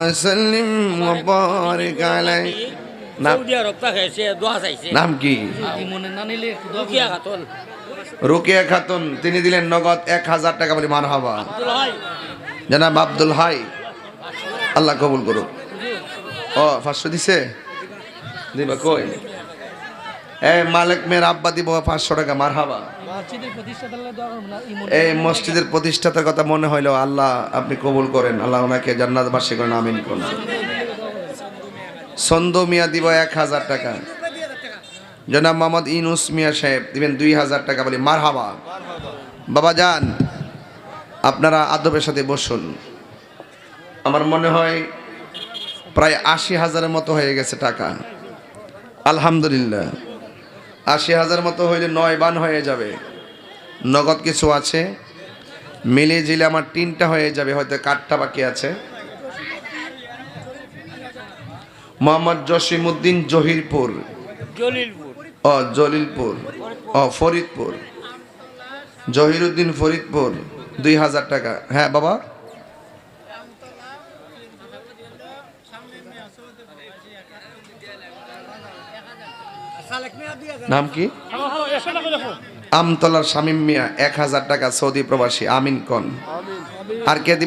وسلم وبارك عليه নাম সৌদি আরব তাকে সে দোয়া চাইছে নাম কি মনে না নিলে একটু দোয়া রুকিয়া খাতুন রুকিয়া খাতুন তিনি দিলেন নগদ এক হাজার টাকা বলে মান হাবা আব্দুল হাই জানাব আব্দুল হাই আল্লাহ কবুল করুক ও পাঁচশো দিছে দিবা কই এ মালিক মেয়ের আব্বা দিব পাঁচশো টাকা মার হাবা এই মসজিদের প্রতিষ্ঠাতার কথা মনে হইল আল্লাহ আপনি কবুল করেন, আল্লাহ ওনাকে জান্নাত বাসী করেন, আমিন করুন। সন্দ মিয়া দিব এক হাজার টাকা। জনাব মোহাম্মদ ইনুস মিয়া সাহেব দিবেন দুই হাজার টাকা বলি মার হাবা বাবা যান, আপনারা আদবের সাথে বসুন। আমার মনে হয় প্রায় আশি হাজারের মতো হয়ে গেছে টাকা। আলহামদুলিল্লাহ। আশি হাজার মতো হইলে নয় বান হয়ে যাবে। নগদ কিছু আছে। মিলিয়ে জিলে আমার তিনটা হয়ে যাবে হয়তো কাঠটা বাকি আছে। মোহাম্মদ জসিমউদ্দিন জহিরপুর। ও জলিলপুর। ও ফরিদপুর। জহিরুদ্দিন ফরিদপুর দুই হাজার টাকা। হ্যাঁ বাবা। নাম কি? আমতলার শামীম মিয়া এক হাজার টাকা সৌদি প্রবাসী। আমিন কন। আর কে দিবে?